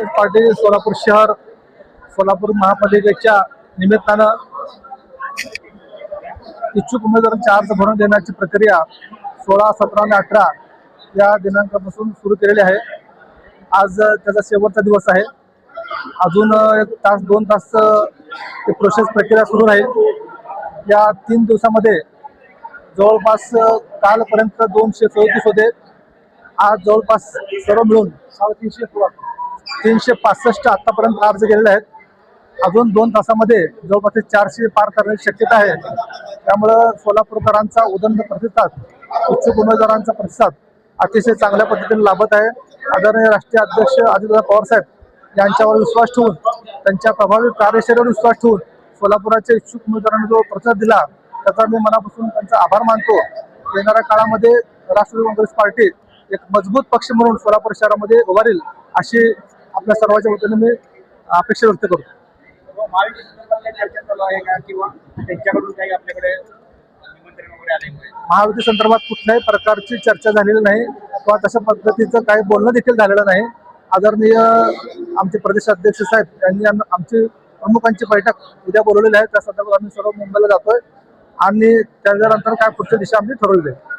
Congress party Solapur शहर सोलापूर महापालिकेच्या निमित्तानं इच्छुक उमेदवारांचे अर्ज भरून देण्याची प्रक्रिया सोळा सतरा आणि अठरा या दिनांकापासून सुरू केलेली आहे. आज त्याचा शेवटचा दिवस आहे. अजून एक तास दोन तास ते प्रोसेस प्रक्रिया सुरू राहील. या तीन दिवसामध्ये जवळपास कालपर्यंत दोनशे चौतीस होते. आज जवळपास सर्व मिळून साडेतीनशे तीनशे पासष्ट आतापर्यंत अर्ज गेलेले आहेत. अजून दोन तासामध्ये जवळपास ते चारशे पार करण्याची शक्यता आहे. त्यामुळं सोलापूरकरांचा उदंड प्रतिसाद इच्छुक उमेदवारांचा प्रतिसाद अतिशय चांगल्या पद्धतीने लाभत आहे. आदरणीय राष्ट्रीय अध्यक्ष अजितदादा पवार साहेब यांच्यावर विश्वास ठेवून त्यांच्या प्रभावी कार्यशैलीवर विश्वास ठेवून सोलापुराच्या इच्छुक उमेदवारांनी जो प्रतिसाद दिला त्याचा मी मनापासून त्यांचा आभार मानतो. येणाऱ्या काळामध्ये राष्ट्रवादी काँग्रेस पार्टी एक मजबूत पक्ष म्हणून सोलापूर शहरामध्ये उभारील अशी आपल्या सर्वांच्या वतीने मी अपेक्षा व्यक्त करतो. महायुती संदर्भात कुठल्याही प्रकारची चर्चा झालेली नाही किंवा तशा पद्धतीचं काही बोलणं देखील झालेलं नाही. आदरणीय आमचे प्रदेश अध्यक्ष साहेब यांनी आम- आमची प्रमुखांची बैठक उद्या बोलवलेली आहे. त्या संदर्भात आम्ही सर्व मुंबईला जातोय. आणि त्याच्यानंतर काय पुढच्या दिशा आम्ही ठरवली जाईल.